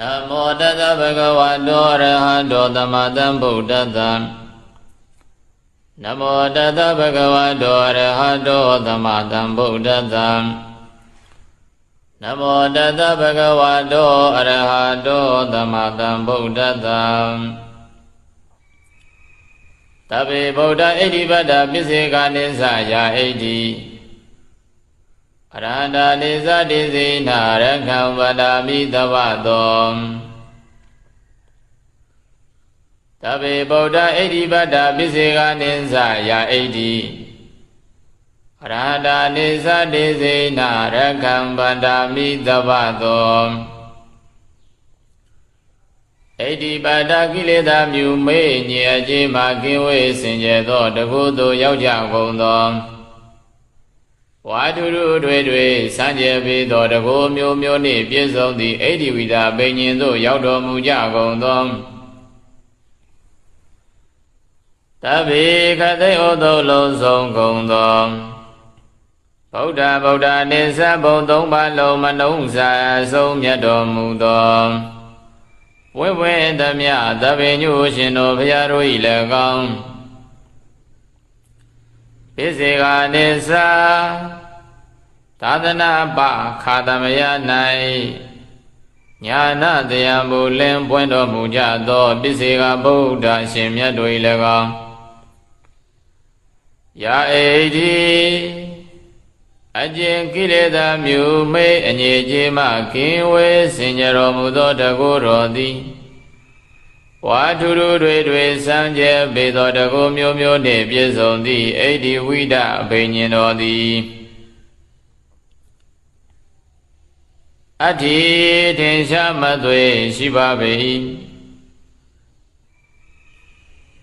နမောတတဗုဒ္ဓဝါတောအရဟတောသမတံဗုဒ္ဓတံနမောတတဗုဒ္ဓဝါတောအရဟတောသမတံဗုဒ္ဓတံနမောတတဗုဒ္ဓဝါတောအရဟတောသမတံဗုဒ္ဓတံတဗ္ဗေဗုဒ္ဓဣတိပတ္တပစ္စေကနိသယာဣတိအ ရဟတာနိသတိစေနာရခံဝဒာမိတဝတောတဗ္ဗေဗုဒ္ဓဣတိပတ္တပစ္စေကနိသယာဣတိအရဟတာနိသတိစေနာရခံဝဒာမိတဝတောဣတိပါဒကိလေသာမြူမေ့ညေအကျေးမှကင်းဝေးစင်ကြယ်သောတကုသိုလ်ရောက်ကြကုန်သော ဝါထုရုတွေတွေစံကြယ်ပေသောတကုမျိုးမျိုးနှင့်ပြည့်စုံသည့်ဣတိဝိဒဘိညာဉ်သို့ရောက်တော်မူကြကုန်သောတဗေခသိဩသောလုံးစုံကုန်သောဗုဒ္ဓဗုဒ္ဓနိစ္စဘုံသုံးပါးလုံးမနှုံးစာအဆုံးမြတ်တော်မူသောဝိဝေသမြသဗ္ဗညုရှင်တို့ဘုရားတို့၏၎င်းပိစေကနိစ္စ သာသနာပခါသမယ၌ညာနာတရားမူလင်းပွင့်တော်မူကြသောပိစေကဗုဒ္ဓရှင်မြတ်တို့၏၎င်းယာဣတိအကျင့်ကိလေသာမြူမေအငြိကြီးမှကင်းဝေးစင်ကြတော်မူသောတကုတော်သည်ဝါထုရုတွေတွေစံကြဲပေသောတကုမျိုးမျိုးနှင့်ပြည့်စုံသည့်အိဒီဝိဒအဘိညာဉ်တော်သည် အတ္တိထင်ရှားမသွေရှိပါပေ၏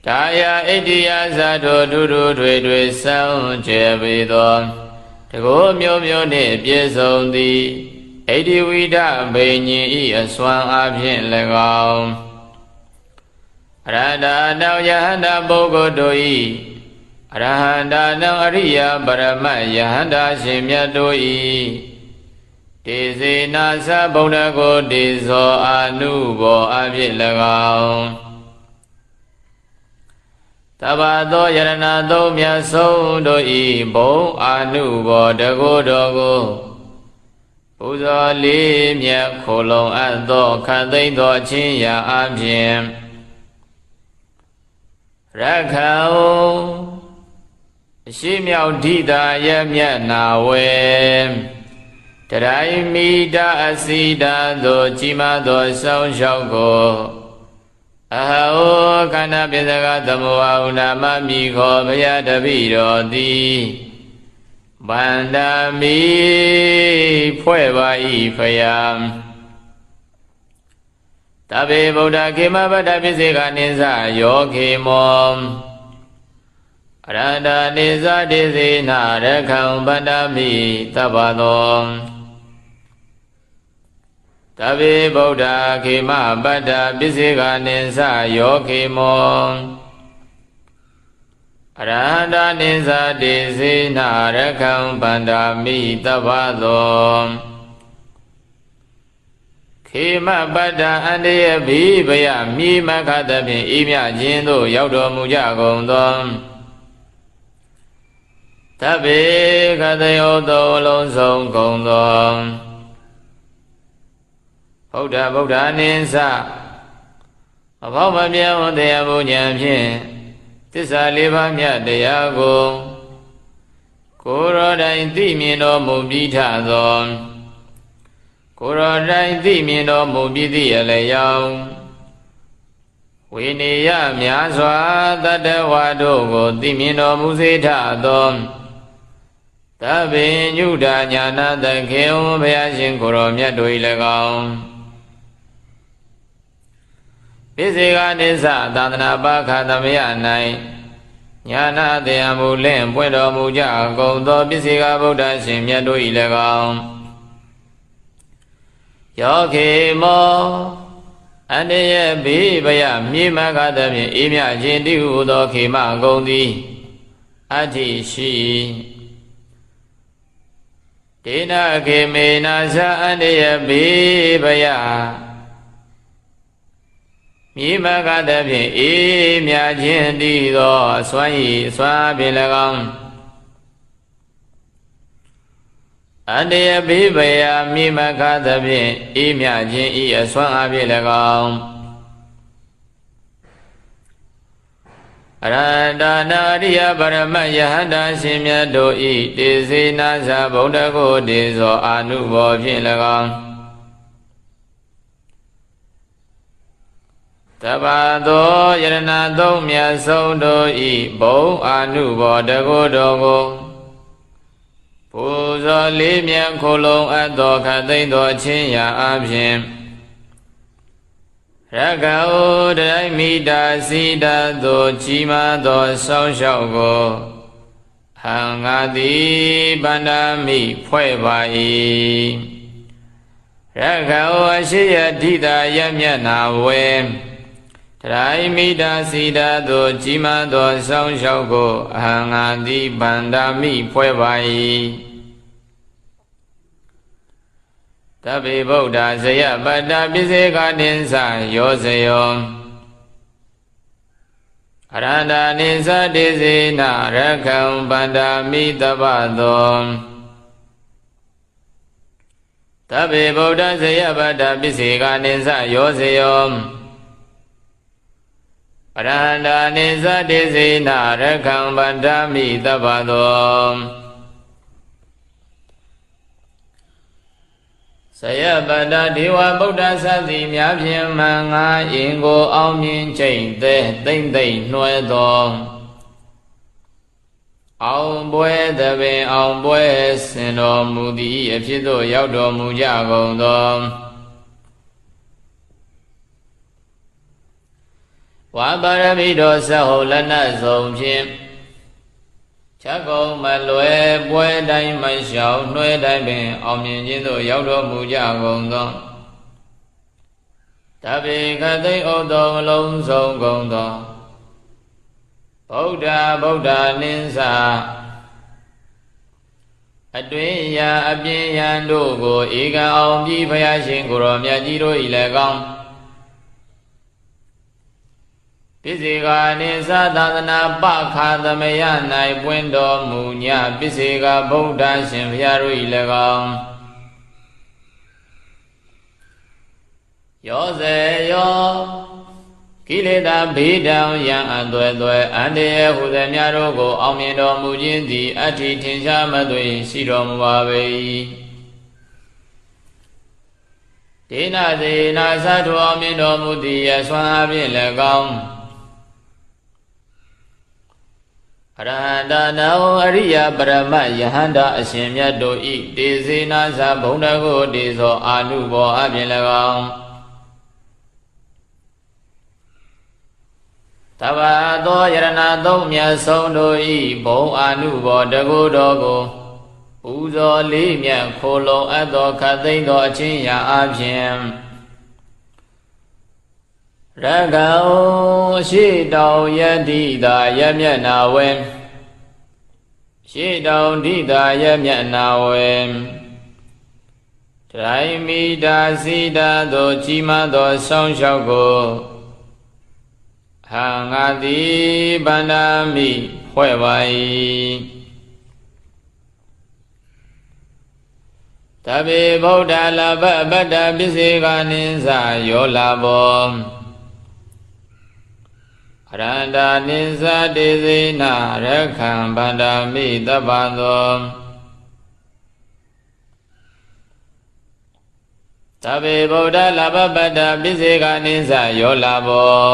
ဒါယဣတိယဇာတောထုရုတွေတွေစံကြဲပေသောတကောမျိုးမျိုးနှင့်ပြည့်စုံသည်ဣတိဝိဒဘိညာဉ်ဤအစွမ်းအဖြင့်၎င်းအရဟတာနောယဟန္တာပုဂ္ဂိုလ်တို့ဤအရဟန္တာနောအရိယပရမတ်ယဟန္တာရှင်မြတ်တို့ဤ တေစေနာသဗုဒ္ဓကိုတေဇောအာနုဘောအဖြစ်၎င်းတဘာသောယရဏသုံးမြတ်ဆုံးတို့ဤဘုံအာနုဘောတကုတော်ကိုပူဇော်လေးမြတ်ခိုလုံအပ်သောခတ်သိမ့်သောအချင်းရာအပြင်ရခောအရှိမြောက်ဓိတာယမြတ်နာဝေ တရိုင်းမိတာအစီတာသို့ကြီးမားသောဆောင်းလျှောက်ကိုအဟောခန္ဓာပိစကသမောဟုနာမမိခောဘုရားတပိတော်သည်ဗန္ဒာမိဖွဲ့ပါ၏ဖယံတဗေဗုဒ္ဓခေမဗတ္တပိစေကနိစ္စယောခေမောအရဟတနိစ္စတိစေနာရခံဗန္ဒာမိတပ္ပသော တဗေဗုဒ္ဓခေမပတ္တပိစေကနိစ္စယောခေမောအရဟတနိစ္စတိစေနာရခံဗန္ဒာမိတပ္ပသောခေမပတ္တအန္တယဘိဗယမိမခသဖြင့်ဤမြခြင်းသို့ရောက်တော်မူကြကုန်သောတဗေခတယောသောလုံးစုံကုန်သော ဗုဒ္ဓဗုဒ္ဓနိစ္စအဘောမမြတ်ဝတရားဘုညာဖြင့်သစ္စာလေးပါးမြတ်တရားကိုကိုယ်တော်တိုင်သိမြင်တော်မူပြီးထသောကိုယ်တော်တိုင်သိမြင်တော်မူပြီးသည့်အလျောင်းဝိနေယများစွာတတ္တဝါတို့ကိုသိမြင်တော်မူစေထသောသဗ္ဗညုတာညာနာတခေဝဘုရားရှင်ကိုရောမြတ်တို့၏၎င်း ပိစေကနိစ္စသာသနာပါခသမယ၌ညာနာတရားမူလင့်ပွင့်တော်မူကြကုန်သောပိစေကဗုဒ္ဓရှင်မြတ်တို့၏၎င်းယောခေမောအန္တရဲ့ဘေးဗယမြေမကသဖြင့်အေးမြခြင်းတိဟုသောခေမဂုံသည်အတ္တိရှိဒေနခေမေနာသအန္တရဲ့ဘေးဗယ မြေမကသဖြင့်အေးမြခြင်းတည်သောအစွမ်းဤအစွမ်းဖြင့်၎င်းအတယဘိဗယမြေမကသဖြင့်အေးမြခြင်းဤအစွမ်းအဖြင့်၎င်းအရဟတနာရိယပရမယဟန္တာရှင်မြတ်တို့ဤတေစေနာသဗုဒ္ဓကိုတေဇောအာနုဘောဖြင့်၎င်း တဘာသောယရဏသုံးမြတ်ဆုံးတို့ဤဘုံအာနုဘောတကုတော်ကိုပူဇော်လေးမြတ်ခိုလုံးအပ်သောခသိမ့်သောအချင်းရာအပြင်ရကဩတရိုက်မိတာစီတာသို့ကြီးမားသောစောင်းလျှောက်ကိုဟံငါသည်ဗန္ဒာမိဖွဲ့ပါ၏ရကဩအရှိယတိတာယမျက်နာဝေတ ရိုက်မိတာစီတာသို့ကြီးမားသောစောင်းလျှောက်ကိုအဟံငါသည်ဗန္ဒာမိဖွဲ့ပါ၏တဗ္ဗေဗုဒ္ဓဇယပတ္တပိစေကနိသယောဇယောအရဟန္တာနိသတိစေနရခံဗန္ဒာမိတပ္ပသောတဗ္ဗေဗုဒ္ဓဇယပတ္တပိစေကနိသယောဇယော အရဟန္တာနိသတိစေနရခံဗန္ဒာမိတပ္ပသောဆယပတ္တဒေဝဗုဒ္ဓသတိများဖြင့်မင်္ဂါအင်ကိုအောင်မြင်ချိန်သေးသိမ့်သိမ့်နှွဲသောအောင်ပွဲသပင်အောင်ပွဲစင်တော်မူသည်အဖြစ်သို့ရောက်တော်မူကြကုန်သော ဝါပါရမီတော်သဟုလနဆုံးဖြင့်ချက်ကုံမလွယ်ပွဲတိုင်းမလျှောက်နှွဲတိုင်းပင်အောင်မြင်ခြင်းသို့ရောက်တော်မူကြကုန်သောတပိခသိဩတောအလုံးစုံကုန်သောဗုဒ္ဓဗုဒ္ဓနိသအတွင်းရာအပြင်ယံတို့ကိုဧကံအောင်ပြီးဘုရားရှင်ကိုရောမြတ်ကြီးတို့၏လည်းကောင်း ပိစေကာနိသသာသနာပခာသမယ၌ပွင့်တော်မူညပိစေကာဗုဒ္ဓရှင်ဘုရားတို့၏၎င်းယောဇေယောကိလေသာဘေးတံယံအသွဲသွဲအန္တရာယ်ဟူသည်များတို့ကို အောင်မြင်တော်မူခြင်းသည်အဋ္ဌိထင်ရှားမသွေရှိတော်မူပါပေ၏ဒေနသေနာသတ္ထောအောင်မြင်တော်မူသည်အစွမ်းအဖြင့်၎င်း အရဟန္တာနောအရိယပရမယဟန္တာအရှင်မြတ်တို့ဤတေဇေနာသဘုံတကိုတေသောအာနုဘောအပြင်၎င်းတဘာသောယရဏသုံးမြတ်ဆုံးတို့ဤဘုံအာနုဘောတကုတော်ကိုပူဇော်လေးမြတ်ခိုလုံအပ်သောခတ်သိမ်းသောအချင်းရာအပြင် ရကံရှိတောင်ယတိတာယမျက်နာဝေရှိတောင်ဒိတာယမျက်နာဝေတိုင်မိတာစီတာသောကြီးမားသောဆောင်းလျှောက်ကိုဟာငါသည်ဗန္ဒာမိဖွဲ့ပါ၏တပေဗုဒ္ဓလဘဗတ္တပစ္စေကနိသယောလာဘော ရန္တာနိသတိစေနရခံဗန္ဒာမိတပ္ပသောတဗေဗုဒ္ဓလဘပတ္တပိစေကနိသယောလာဘော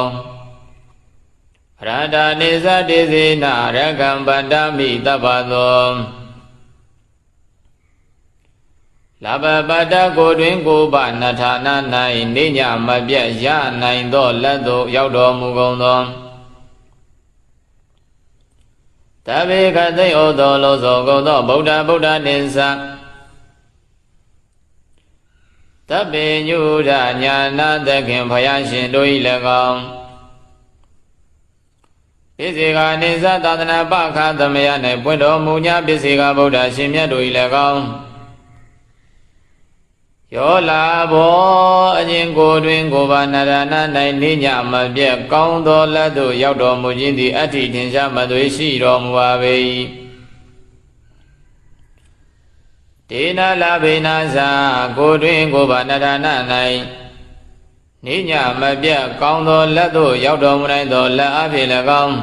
ရန္တာနိသတိစေနရခံဗန္ဒာမိတပ္ပသောလဘပတ္တကိုတွင်ကိုပနထာနာ၌နေညမပြတ်ရနိုင်သောလက်သို့ရောက်တော်မူကုန်သော တဗေခသိဩသောလောသောကုန်သောဗုဒ္ဓဗုဒ္ဓနိသတပေညုဒညာနာသခင်ဘုရားရှင်တို့၏၎င်းပိစေကနိသသာသနာပခါသမယ၌ပွင့်တော်မူညာပိစေကဗုဒ္ဓရှင်မြတ်တို့၏၎င်း ယယောလာဘောအရင်ကိုတွင်ကိုပါနရဏ၌နေညမပြက်ကောင်းသောလက်သို့ရောက်တော်မူခြင်းသည်အဋ္ဌိထင်ရှားမသွေရှိတော်မူပါပေ၏ဒေနလာဘေနာသာကိုတွင်ကိုပါနရဏ၌နေညမပြတ်ကောင်းသောလက်သို့ရောက်တော်မူနိုင်သောလက်အဖြစ်၎င်း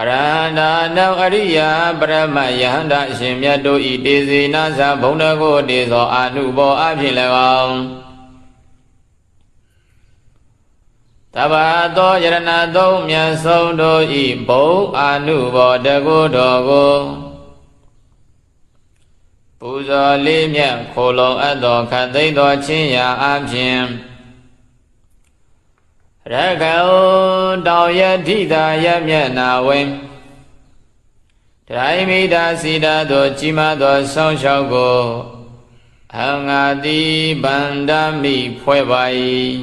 အရဟန္တာနောအရိယာပရမယဟန္တာအရှင်မြတ်တို့ဤတေဇေနသဘုံတကိုတေသောအာနုဘောအဖြစ်၎င်းတဘာသောယရဏသုံးမြတ်ဆုံးတို့ဤဘုံအာနုဘောတကုတော်ကိုပူဇော်လေးမြတ်ခိုလုံအပ်သောခတ်သိမ်းသောချင်းရာအပြင် ရခောတောင်ယတိတာယမျက်နာဝင်းဒိုင်မိတာစီတာသောကြီးမားသောဆောင်းလျှောက်ကိုအငါတိဗန္ဒမိဖွဲ့ပါ၏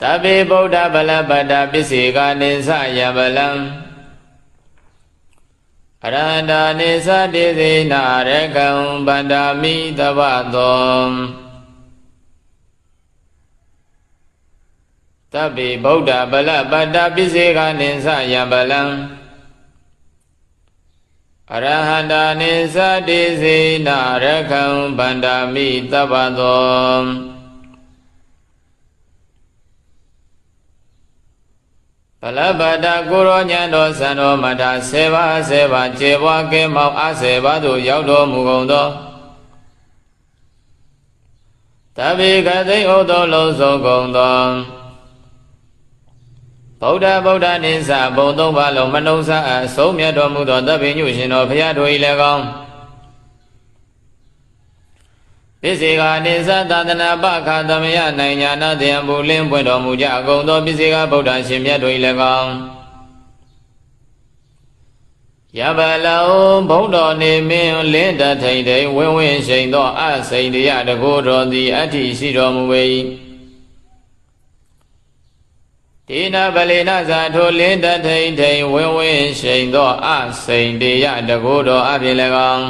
တပိဗုဒ္ဓဗလပတ္တပစ္စေကနိသယဗလံအရဟန္တာနိသတိသေနာရကံဗန္ဒာမိတပသော တဗ္ဗေဗုဒ္ဓဗလပတ္တပိစေကနိသယံဗလံအရဟန္တာနိသတိသေနာရကံဗန္ဒာမိတပသောဗလဗတကိုရောညံတော်စံတော်မထာဆေပါဆေပါကျေပွားကဲမောက်အဆေပါသို့ရောက်တော်မူကုန်သောတပိကသိဩသောလုံးစုံကုန်သော ဗုဒ္ဓဗုဒ္ဓနိစ္စဘုံသုံးပါးလုံးမနှုံးစားအဆုံးမြတ်တော်မူသောတပိညုရှင်တော်ဘုရားတို့၏၎င်းပစ္စေကနိစ္စသာသနာပခသမယနိုင်ညာနာတယံဘူလင်းပွင့်တော်မူကြအကုန်သောပစ္စေကဗုဒ္ဓရှင်မြတ်တို့၏၎င်းယဗလောဘုံတော်နေမင်းလင်းတထိန်တိန်ဝင်းဝင်းရှိန်သောအစိန်တရားတကိုးတော်သည်အဋ္ဌိရှိတော်မူပေ၏ ဒေနဗလေနဇာထိုလင်းတထိန်ထိန်ဝင်းဝင်းရှိန်သောအစိန်တရားတကိုးတော်အဖြစ်၎င်း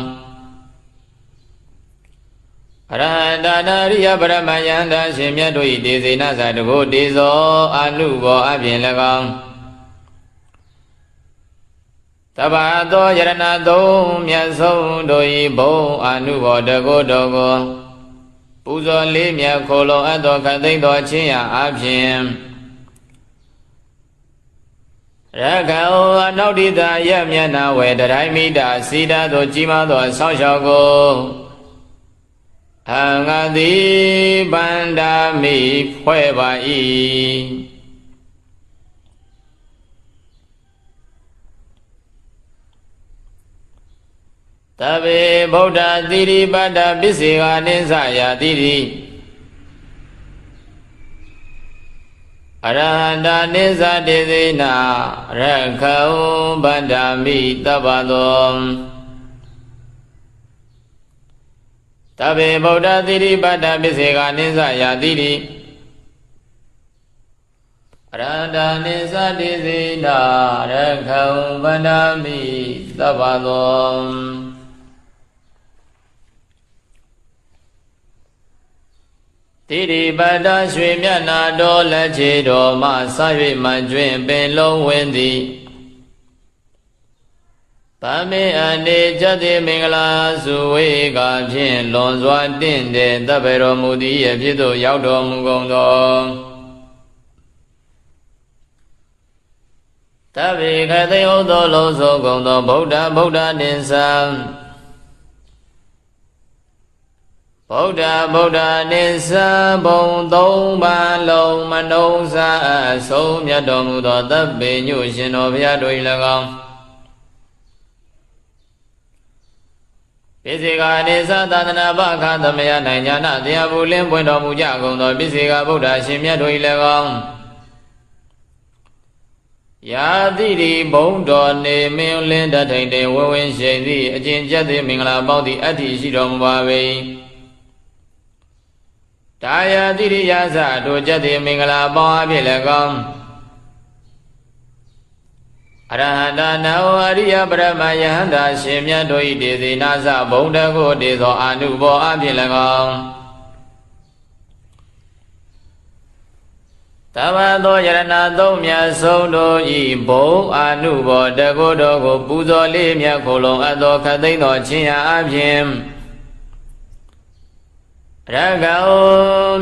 အရဟန္တာနာရိယပရမယန္တာရှင်မြတ်တို့၏ဒေဇေနသာတကိုတေဇောအနုဘောအပြင်၎င်းတဘာသောယရဏသုံးမြတ်ဆုံးတို့၏ဘုံအနုဘောတကိုတော်ကိုပူဇော်လေးမြတ်ခိုလုံအပ်သောခသိမ့်သောချင်းရာအပြင် ရခောအနောက်တိတာယမျက်နာဝေတတိုင်းမိတာစီတာသောကြီးမားသောဆောင်းလျှောက်ကိုအငါတိဗန္ဒာမိဖွဲ့ပါ၏တဗေဗုဒ္ဓသီရိပတ္တပစ္စေကနိသယာတိရိ အရဟန္တာနိသတေသေနာရခောဗန္ဒာမိတပ္ပသောတဗေဗုဒ္ဓသီရိပတ္တပစ္စေကနိသယာတိရိအရဟတာနိသတိသေနာရခောဗန္ဒာမိတပ္ပသော တိရိပတ္တရွှေမြတ်နာတော်လက်ချေတော်မှဆ၍မှကျွင်ပင်လုံးဝင်သည်ဗမေအနေကြတိမင်္ဂလာစုဝေကဖြင့်လွန်စွာတင့်တဲ့တပ္ပရောမူသည်အဖြစ်သို့ရောက်တော်မူကုန်သောတဗ္ဗေခသိဩသောလုံးစုံကုန်သောဗုဒ္ဓဗုဒ္ဓနိသံ ဗုဒ္ဓဗုဒ္ဓနိစ္စဘုံသုံးပါလုံးမနှုံးစားအဆုံးမြတ်တော်မူသောတပ္ပေညုရှင်တော်ဘုရားတို့၏၎င်းပိစေကာနိသသာသနာပခသမယနိုင်ညာနာတရားဘူးလင်းပွင့်တော်မူကြကုန်သောပိစေကာဗုဒ္ဓရှင်မြတ်တို့၏၎င်းယာတိရိဘုံတော်နေမင်းလင်းတထိန်တေဝဝင်းရှိန်သည့်အကျင့်ကျက်သည့်မင်္ဂလာပေါင်းသည့်အတ္တိရှိတော်မူပါ၏ တာယာတိရိယသတို့ကျက်သည့်မင်္ဂလာပေါင်းအဖြစ်၎င်းအရဟတနာဝအရိယပရမယဟန္တာရှင်မြတ်တို့ဤဒေသေနာသဘုံတကုတေသောအာနုဘောအဖြစ်၎င်းတမသောယရဏသုံးမြတ်ဆုံးတို့ဤဘုံအာနုဘောတကုတော်ကိုပူဇော်လေးမြတ်ခုလုံးအပ်သောခသိမ့်သောချင်းရာအဖြစ် ရကံ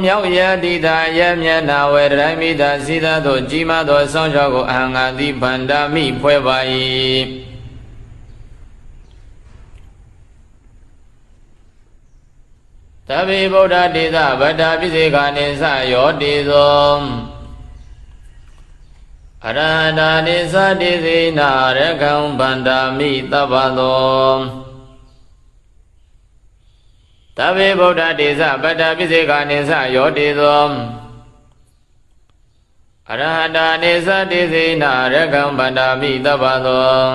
မြောက်ရတိတာယမျက်နာဝေဒရိုင်းမိတာစိသသို့ကြီးမားသောဆောင်းချောကိုအဟံငါတိဗန္ဒာမိဖွဲ့ပါ၏တဗေဗုဒ္ဓတေသဗတ္တာပိစေခာနိသယောတေသောအရဟတာနိသတိစေနာရကံဗန္ဒာမိတပ္ပသော တဗေဗုဒ္ဓတေသပတ္တပိစေကာနိသယောတေသောအရဟတာနိသတိစေနာရကံဗန္ဒာမိတပ္ပသော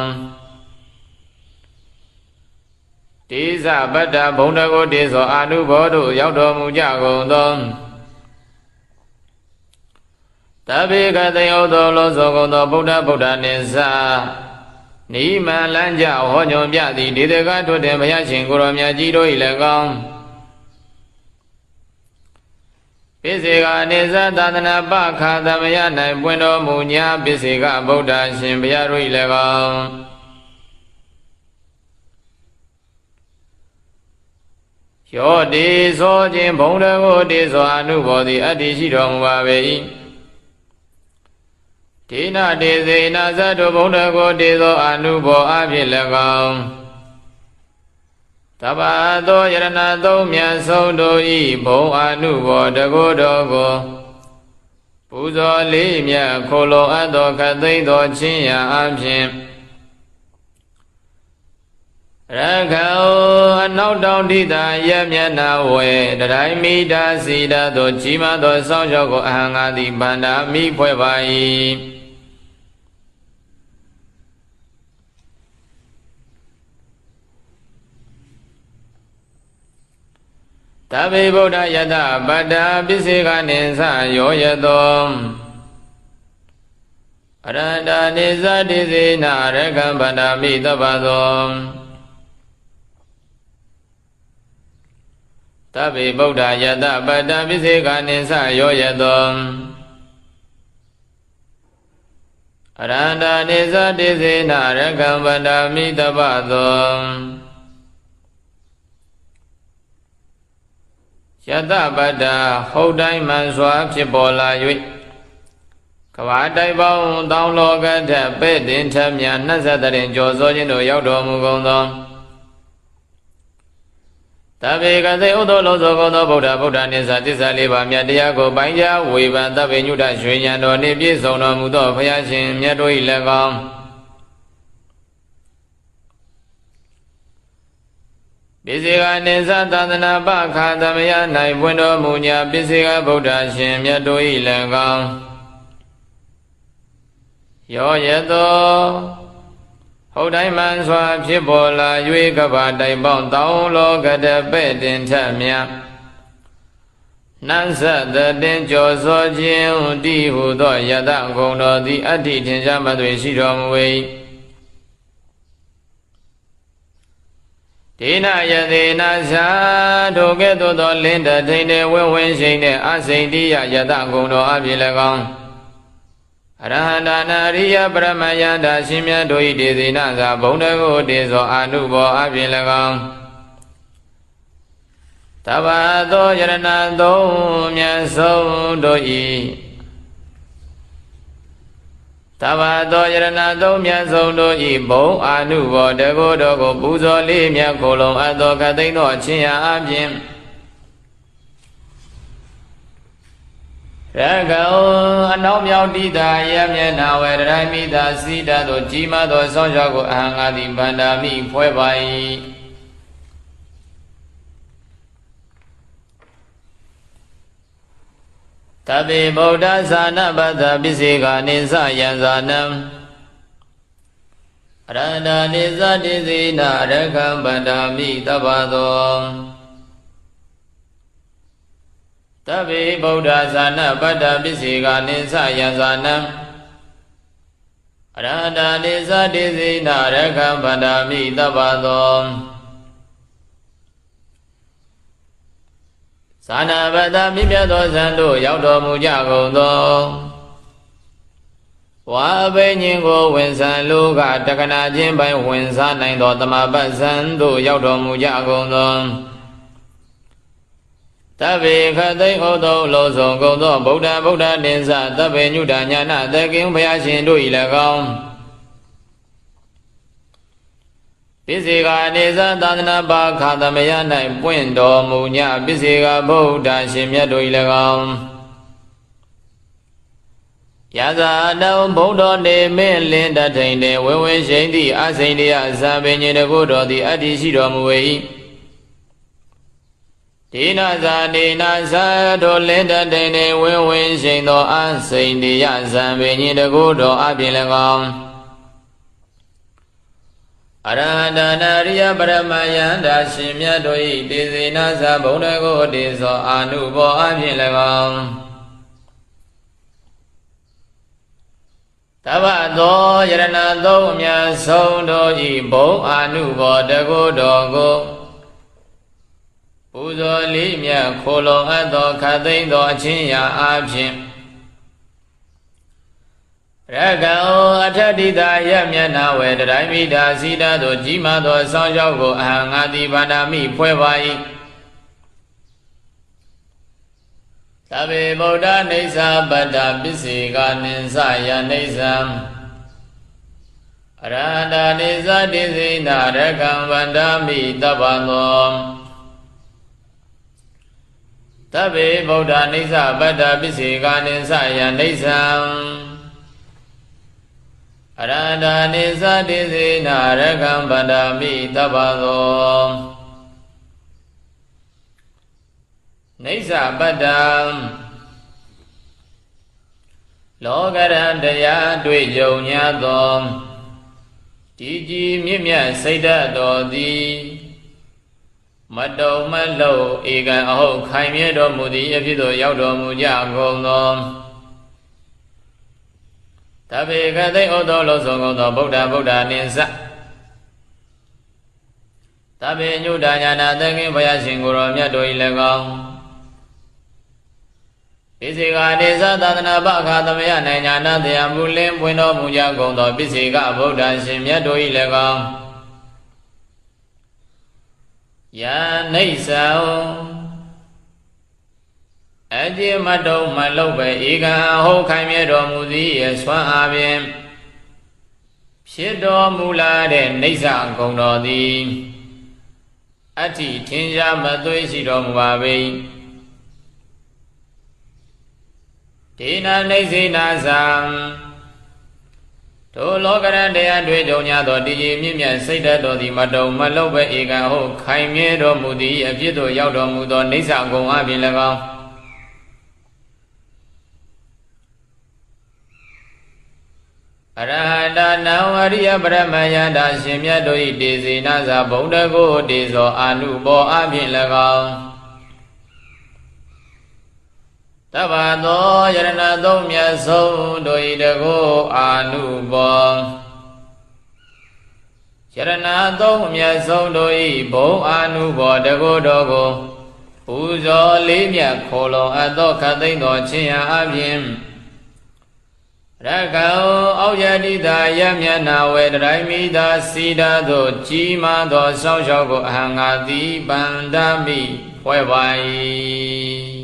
တိသပတ္တဘုံတကိုတေသောအာနုဘောတို့ရောက်တော်မူကြကုန်သောတဗေကတယောသောလောသောကုန်သောဗုဒ္ဓဗုဒ္ဓနိသနိမန်လန်းကြဟောညွန်ပြသည်ဒေသကထွတ်တဲ့ဘုရားရှင်ကိုရောမြတ်ကြီးတို့၏၎င်း ပိစေကအနေဇသာသနာပခာသမယ၌ပွင့်တော်မူညာပိစေကဗုဒ္ဓရှင်ဘုရားတို့၏၎င်းယောတိသောခြင်းဘုံတကိုတိသောအနုဘောတိအတ္တိရှိတော်မူပါပေ၏ဒေနတေစေနာဇတုဘုံတကိုတေသောအနုဘောအဖြစ်၎င်း တဘာသောယရဏသုံးမြတ်ဆုံးတို့ဤဘုံအနုဘောတကိုတော်ကိုပူဇော်လေးမြတ်ခိုလုံအပ်သောခသိမ့်သောချင်းရာအဖြစ်ရခောအနောက်တောင်တိတာယမျက်နာဝေတတိုင်းမိတာစီတာသောကြီးမားသောစောင့်ရှောက်ကိုအဟံငါသည်ဗန္ဒာမိဖွဲ့ပါ၏ တဗေဗုဒ္ဓယတပတ္တာပိစေကနိသယောယတောအရန္တာနိသတိစေနာရကံဗန္ဒာမိတပ္ပသောတဗေဗုဒ္ဓယတပတ္တာပိစေကနိသယောယတောအရန္တာနိသတိစေနာရကံဗန္ဒာမိတပ္ပသော ယတပတ္တာဟုတ်တိုင်းမှန်စွာဖြစ်ပေါ်လာ၍ကဘာတိုက်ပေါင်းတောင်းလောကထက်ပဲ့တင်ထမြတ်နှက်ဆက်တဲ့ကြော်စောခြင်းတို့ရောက်တော်မူကုန်သောတဗေကသေဥဒ္ဓလုံးသောကုန်သောဗုဒ္ဓဗုဒ္ဓနိစ္စသစ္စာလေးပါးမြတ်တရားကိုပိုင်းခြားဝေဖန်တဗေညုတရွှေဉဏ်တော်နှင့်ပြည့်စုံတော်မူသောဘုရားရှင်မြတ်တို့၏၎င်း ပိစေကနိသသန္တနာပခာသမယ၌ပွင့်တော်မူညာပိစေကဗုဒ္ဓရှင်မြတ်တို့၏၎င်းယောယတောဟုတ်တိုင်းမှန်စွာဖြစ်ပေါ်လာ၍ကဘာတိုင်ပေါင်းတောင်းလောကတပဲ့တင်ထမြနန်းဆက်တတင်ကြော်စောခြင်းတိဟုသောယတဂုံတော်သည်အဋ္ဌိထင်ရှားမသွေရှိတော်မူ၏ ဒေနယသေနာသာထိုကဲ့သို့သောလင်းတထိန်တဲ့ဝင်းဝင်းရှိန်တဲ့အစိန်တိယယတဂုံတော်အဖြစ်၎င်းအရဟန္တာနာရိယပရမယန္တာရှင်မြတ်တို့၏ဒေသေနသာဘုံတကိုတေသောအာနုဘောအဖြစ်၎င်းတဘာသောယရဏသုံးမြတ်ဆုံးတို့၏ တဘာသောယရဏသုံးမြတ်ဆုံးတို့ဤဘုံအာနုဘောတကုတော်ကိုပူဇော်လေးမြတ်ကိုယ်လုံးအပ်သောကသိမ့်သောအချင်းရာအပြင်ရကောအနောက်မြောက်တိတာယမျက်နာဝေရရိုင်းမိတာစိတသို့ကြီးမားသောဆောင်းလျှောက်ကိုအဟံငါသည်ဗန္ဒာမိဖွဲ့ပါ၏ တပိဗုဒ္ဓသာနာပတ္တပိစေကနိသယံဇာနံအရဏာနိသတိစေနာရခံဗန္ဒာမိတပ္ပသောတပိဗုဒ္ဓသာနာပတ္တပိစေကနိသယံဇာနံအရဟတာနေသတိစိနာရခံဗန္ဒာမိတပ္ပသော သာနာဘတမြင့်မြတ်သောဇံတို့ရောက်တော်မူကြကုန်သောဝါအဘိညာဉ်ကိုဝင်ဆံလူကတက္ကနာချင်းပိုင်းဝင်စားနိုင်သောတမပတ်ဇံတို့ရောက်တော်မူကြကုန်သောတဗ္ဗေခသိဩသောလောဆောင်ကုန်သောဗုဒ္ဓဗုဒ္ဓနိစ္စတဗ္ဗေညုတညာနာတကင်းဘုရားရှင်တို့၏၎င်း ပိစေကနေသသာသနာပါခသမယ၌ပွင့်တော်မူညပိစေကဗုဒ္ဓရှင်မြတ်တို့၏၎င်းယဇာတောဗုဒ္ဓနေမေလင်းတထိန်တေဝေဝေရှိန်သည့်အစိန်တရားဇာပင်ညေတကုတော်သည်အတ္တိရှိတော်မူ၏ဒေနဇာဒေနဇာတော်လင်းတထိန်တေဝေဝေရှိန်သောအစိန်တရားဇာပင်ညေတကုတော်အပြင်၎င်း အရဟတနာရိယပရမယန္တာရှင်မြတ်တို့၏တေဇေနသဘုံတကိုတေသောအာနုဘောအဖြစ်၎င်းတဗ္ဗသောယရဏသုံးအမြတ်ဆုံးတို့ဤဘုံအာနုဘောတကုတော်ကိုပူဇော်လေးမြတ်ခိုလုံအပ်သောခတ်သိမ်းသောအချင်းရာအဖြစ် ရကံအထတိတာယမျက်နာဝေတတိုင်းမိတာစီတာတို့ကြီးမားသောဆောင်းရောက်ကိုအဟံငါတိဗန္ဒာမိဖွဲ့ပါ၏သဗ္ဗေဗုဒ္ဓနေသာပတ္တပစ္စေကနိသယနေသံအရဟတာနေသတိစိနာရကံဗန္ဒာမိတပ္ပံသောသဗ္ဗေဗုဒ္ဓနေသပတ္တပစ္စေကနိသယနေသံ အရဟတာနေသတိစေနာရကံဗန္ဒာမိတပ္ပသောနေသပတ္တံလောကရန်တရားတွေ့ကြုံညာသောဒီကြည်မြင့်မြတ်စိတ်ဓာတ်တော်သည်မတုံမလုံးဧကံအဟုတ်ခိုင်မြဲတော်မူသည့်အဖြစ်သို့ရောက်တော်မူကြကုန်သော တဗေကသိဩသောလောဆောင်ကုန်သောဗုဒ္ဓဗုဒ္ဓနိစ္စတဗေညုတညာနာသခင်ဘုရားရှင်ကိုယ်တော်မြတ်တို့၏၎င်းပိစေကနေသသာသနာပအခါသမယနိုင်ညာနာတရားမူလင်းပွင့်တော်မူကြကုန်သောပိစေကဗုဒ္ဓရှင်မြတ်တို့၏၎င်းယနိစ္စံ အကျင့်မတုံမလုတ်ပဲဧကံဟုတ်ခိုင်မြဲတော်မူသည်ရဲ့ဆွမ်းအားဖြင့်ဖြစ်တော်မူလာတဲ့နေဆာဂုံတော်သည်အတ္တိထင်ရှားမသွေးရှိတော်မူပါပေဒေနာနေစေနာသံထိုလောကရန်တရားတွေ့ကြုံညာသောတည်ကြည်မြင့်မြတ်စိတ်ဓာတ်တော်သည်မတုံမလုတ်ပဲဧကံဟုတ်ခိုင်မြဲတော်မူသည်အဖြစ်သို့ရောက်တော်မူသောနေဆာဂုံအပြင်၎င်း အရဟတနာဝရိယပရမယန္တာရှင်မြတ်တို့၏တေဇေနသာဘုံတကိုတေဇောအာနုဘောအပြင်၎င်းတဗ္ဗသောယရဏသုံးမြတ်ဆုံးတို့၏တကိုအာနုဘောယရဏသုံးမြတ်ဆုံးတို့၏ဘုံအာနုဘောတကိုတော်ကိုပူဇော်လေးမြတ်ခေါ်လွန်အပ်သောခတ်သိမ်းသောခြင်းရာအပြင် ရကံအောက်ယတိတာယမျက်နာဝေတရိုင်းမိသာစီတာသို့ကြီးမားသောစောင့်ရှောက်ကိုအဟံငါသည်ဗန္ဒမိဖွဲ့ပါ၏